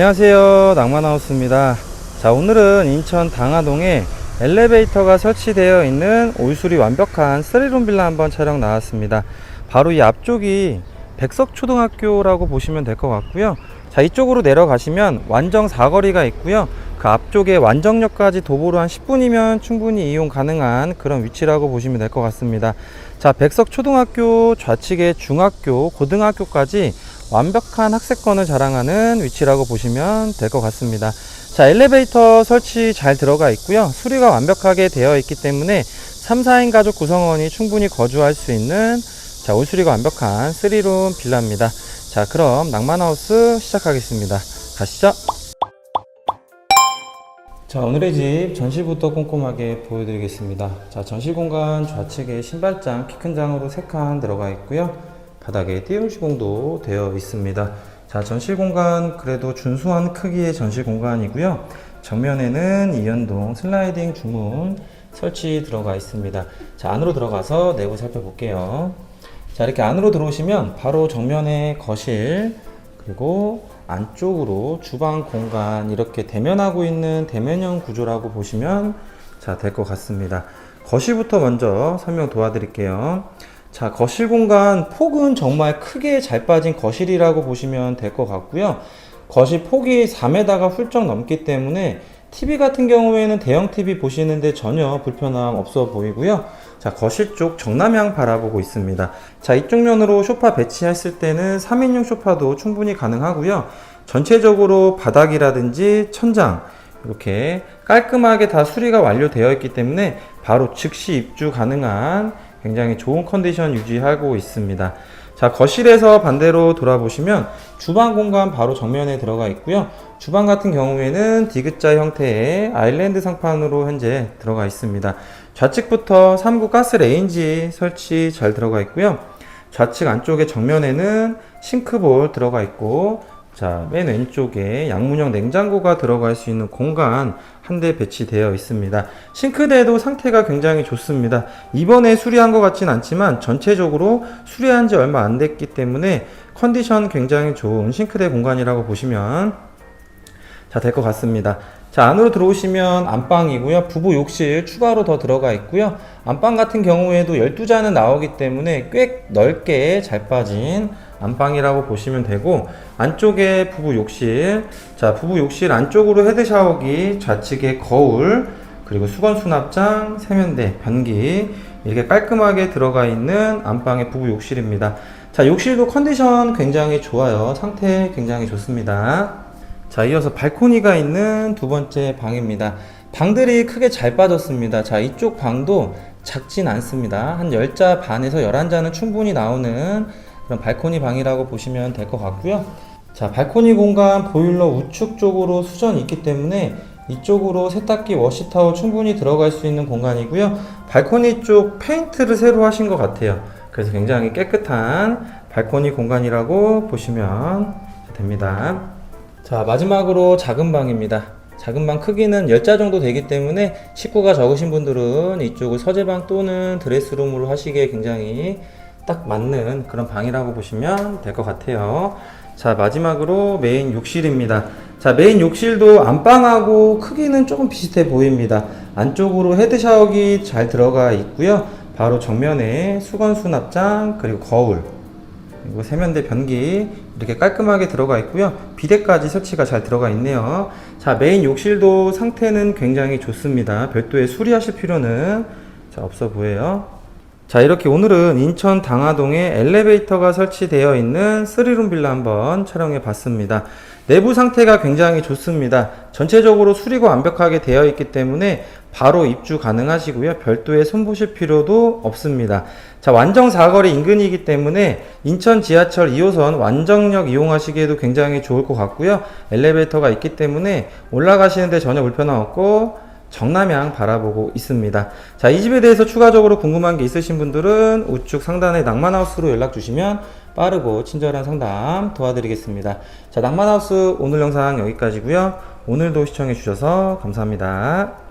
안녕하세요. 낭만하우스입니다. 자 오늘은 인천 당하동에 엘리베이터가 설치되어 있는 올수리 완벽한 3룸 빌라 한번 촬영 나왔습니다. 바로 이 앞쪽이 백석초등학교라고 보시면 될 것 같고요. 자 이쪽으로 내려가시면 완정 사거리가 있고요. 그 앞쪽에 완정역까지 도보로 한 10분이면 충분히 이용 가능한 그런 위치라고 보시면 될 것 같습니다. 자 백석초등학교 좌측에 중학교 고등학교까지 완벽한 학세권을 자랑하는 위치라고 보시면 될 것 같습니다. 자, 엘리베이터 설치 잘 들어가 있고요. 수리가 완벽하게 되어 있기 때문에 3, 4인 가족 구성원이 충분히 거주할 수 있는 자, 올수리가 완벽한 3룸 빌라입니다. 자, 그럼 낭만하우스 시작하겠습니다. 가시죠. 자, 오늘의 집 전시부터 꼼꼼하게 보여드리겠습니다. 자, 전시 공간 좌측에 신발장, 키 큰 장으로 3칸 들어가 있고요. 바닥에 띄움 시공도 되어 있습니다. 자, 전시 공간 그래도 준수한 크기의 전시 공간이고요. 정면에는 이연동 슬라이딩 주문 설치 들어가 있습니다. 자, 안으로 들어가서 내부 살펴볼게요. 자, 이렇게 안으로 들어오시면 바로 정면에 거실 그리고 안쪽으로 주방 공간 이렇게 대면하고 있는 대면형 구조라고 보시면 자, 될 것 같습니다. 거실부터 먼저 설명 도와드릴게요. 자, 거실 공간 폭은 정말 크게 잘 빠진 거실이라고 보시면 될 것 같고요. 거실 폭이 4m가 훌쩍 넘기 때문에 TV 같은 경우에는 대형 TV 보시는데 전혀 불편함 없어 보이고요. 자, 거실 쪽 정남향 바라보고 있습니다. 자, 이쪽 면으로 소파 배치했을 때는 3인용 소파도 충분히 가능하고요. 전체적으로 바닥이라든지 천장, 이렇게 깔끔하게 다 수리가 완료되어 있기 때문에 바로 즉시 입주 가능한 굉장히 좋은 컨디션 유지하고 있습니다. 자, 거실에서 반대로 돌아보시면 주방 공간 바로 정면에 들어가 있고요. 주방 같은 경우에는 디귿자 형태의 아일랜드 상판으로 현재 들어가 있습니다. 좌측부터 3구 가스 레인지 설치 잘 들어가 있고요. 좌측 안쪽에 정면에는 싱크볼 들어가 있고 자, 맨 왼쪽에 양문형 냉장고가 들어갈 수 있는 공간 한 대 배치되어 있습니다. 싱크대도 상태가 굉장히 좋습니다. 이번에 수리한 것 같진 않지만 전체적으로 수리한 지 얼마 안 됐기 때문에 컨디션 굉장히 좋은 싱크대 공간이라고 보시면 자, 될 것 같습니다. 자, 안으로 들어오시면 안방이고요. 부부 욕실 추가로 더 들어가 있고요. 안방 같은 경우에도 12잔은 나오기 때문에 꽤 넓게 잘 빠진 안방이라고 보시면 되고 안쪽에 부부 욕실. 자 부부 욕실 안쪽으로 헤드 샤워기 좌측에 거울 그리고 수건 수납장 세면대 변기. 이렇게 깔끔하게 들어가 있는 안방의 부부 욕실입니다. 자 욕실도 컨디션 굉장히 좋아요. 상태 굉장히 좋습니다. 자 이어서 발코니가 있는 두 번째 방입니다. 방들이 크게 잘 빠졌습니다. 자 이쪽 방도 작진 않습니다. 한 10자 반에서 11자는 충분히 나오는 그런 발코니 방이라고 보시면 될 것 같고요. 자, 발코니 공간 보일러 우측 쪽으로 수전이 있기 때문에 이쪽으로 세탁기 워시타워 충분히 들어갈 수 있는 공간이고요. 발코니 쪽 페인트를 새로 하신 것 같아요. 그래서 굉장히 깨끗한 발코니 공간이라고 보시면 됩니다. 자, 마지막으로 작은 방입니다. 작은 방 크기는 10자 정도 되기 때문에 식구가 적으신 분들은 이쪽을 서재방 또는 드레스룸으로 하시기에 굉장히 딱 맞는 그런 방이라고 보시면 될 것 같아요. 자, 마지막으로 메인 욕실입니다. 자, 메인 욕실도 안방하고 크기는 조금 비슷해 보입니다. 안쪽으로 헤드 샤워기 잘 들어가 있고요. 바로 정면에 수건 수납장, 그리고 거울, 그리고 세면대 변기 이렇게 깔끔하게 들어가 있고요. 비데까지 설치가 잘 들어가 있네요. 자, 메인 욕실도 상태는 굉장히 좋습니다. 별도의 수리하실 필요는 자, 없어 보여요. 자, 이렇게 오늘은 인천 당하동에 엘리베이터가 설치되어 있는 3룸 빌라 한번 촬영해 봤습니다. 내부 상태가 굉장히 좋습니다. 전체적으로 수리가 완벽하게 되어 있기 때문에 바로 입주 가능하시고요. 별도의 손보실 필요도 없습니다. 자, 완정 사거리 인근이기 때문에 인천 지하철 2호선 완정역 이용하시기에도 굉장히 좋을 것 같고요. 엘리베이터가 있기 때문에 올라가시는데 전혀 불편함 없고 정남향 바라보고 있습니다. 자, 이 집에 대해서 추가적으로 궁금한 게 있으신 분들은 우측 상단의 낭만하우스로 연락 주시면 빠르고 친절한 상담 도와드리겠습니다. 자, 낭만하우스 오늘 영상 여기까지고요. 오늘도 시청해 주셔서 감사합니다.